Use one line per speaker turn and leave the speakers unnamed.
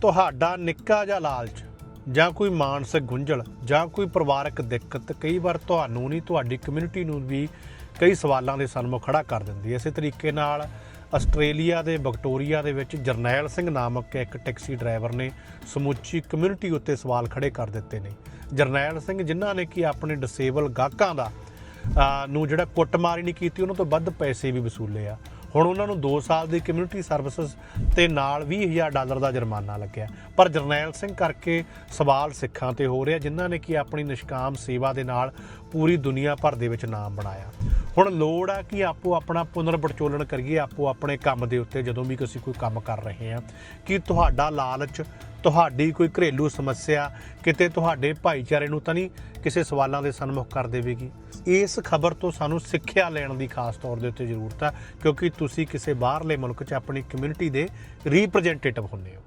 ਤੁਹਾਡਾ ਨਿੱਕਾ ਜਿਹਾ ਲਾਲਚ, ਜਾਂ ਕੋਈ ਮਾਨਸਿਕ ਗੁੰਝਲ, ਜਾਂ ਕੋਈ ਪਰਿਵਾਰਕ ਦਿੱਕਤ ਕਈ ਵਾਰ ਤੁਹਾਨੂੰ ਨਹੀਂ, ਤੁਹਾਡੀ ਕਮਿਊਨਿਟੀ ਨੂੰ ਵੀ ਕਈ ਸਵਾਲਾਂ ਦੇ ਸਨਮੁਖ ਖੜਾ ਕਰ ਦਿੰਦੀ ਹੈ। ਇਸੇ ਤਰੀਕੇ ਨਾਲ ਆਸਟ੍ਰੇਲੀਆ ਦੇ ਵਿਕਟੋਰੀਆ ਦੇ ਵਿੱਚ ਜਰਨੈਲ ਸਿੰਘ ਨਾਮਕ ਇੱਕ ਟੈਕਸੀ ਡਰਾਈਵਰ ਨੇ ਸਮੁੱਚੀ ਕਮਿਊਨਿਟੀ ਉੱਤੇ ਸਵਾਲ ਖੜੇ ਕਰ ਦਿੱਤੇ ਨੇ। ਜਰਨੈਲ ਸਿੰਘ, ਜਿਨ੍ਹਾਂ ਨੇ ਕਿ ਆਪਣੇ ਡਿਸੇਬਲ ਗਾਹਕਾਂ ਦਾ ਨੂੰ ਜਿਹੜਾ ਕੁੱਟਮਾਰੀ ਨਹੀਂ ਕੀਤੀ, ਉਹਨਾਂ ਤੋਂ ਵੱਧ ਪੈਸੇ ਵੀ ਵਸੂਲੇ ਆ। ਹੁਣ ਉਹਨਾਂ ਨੂੰ 2 ਸਾਲ ਦੀ ਕਮਿਊਨਿਟੀ ਸਰਵਿਸਿਜ਼ ਤੇ ਨਾਲ 20000 ਡਾਲਰ ਦਾ ਜੁਰਮਾਨਾ ਲੱਗਿਆ। ਪਰ ਜਰਨੈਲ ਸਿੰਘ ਕਰਕੇ ਸਵਾਲ ਸਿੱਖਾਂ ਤੇ ਹੋ ਰਿਹਾ, ਜਿਨ੍ਹਾਂ ਨੇ ਕਿ ਆਪਣੀ ਨਿਸ਼ਕਾਮ ਸੇਵਾ ਦੇ ਨਾਲ ਪੂਰੀ ਦੁਨੀਆ ਭਰ ਦੇ ਵਿੱਚ ਨਾਮ ਬਣਾਇਆ। ਹੁਣ ਲੋੜ ਆ ਕਿ ਆਪੋ ਆਪਣਾ ਪੁਨਰ ਵਿਚੋਲਨ ਕਰੀਏ, ਆਪੋ ਆਪਣੇ ਕੰਮ ਦੇ ਉੱਤੇ, ਜਦੋਂ ਵੀ ਅਸੀਂ ਕੋਈ ਕੰਮ ਕਰ ਰਹੇ ਹਾਂ, ਕਿ ਤੁਹਾਡਾ ਲਾਲਚ ਤੁਹਾਡੀ ਕੋਈ ਘਰੇਲੂ ਸਮੱਸਿਆ, ਕਿਤੇ ਤੁਹਾਡੇ ਭਾਈਚਾਰੇ ਨੂੰ ਤਾਂ ਨਹੀਂ ਕਿਸੇ ਸਵਾਲਾਂ ਦੇ ਸਨਮੁਖ ਕਰ ਦੇਵੇਗੀ। ਇਸ ਖਬਰ ਤੋਂ ਸਾਨੂੰ ਸਿੱਖਿਆ ਲੈਣ ਦੀ ਖਾਸ ਤੌਰ ਦੇ ਉੱਤੇ ਜ਼ਰੂਰਤ ਹੈ, ਕਿਉਂਕਿ ਤੁਸੀਂ ਕਿਸੇ ਬਾਹਰਲੇ ਮੁਲਕ 'ਚ ਆਪਣੀ ਕਮਿਊਨਿਟੀ ਦੇ ਰਿਪਰੈਜ਼ੈਂਟੇਟਿਵ ਹੁੰਦੇ ਹੋ।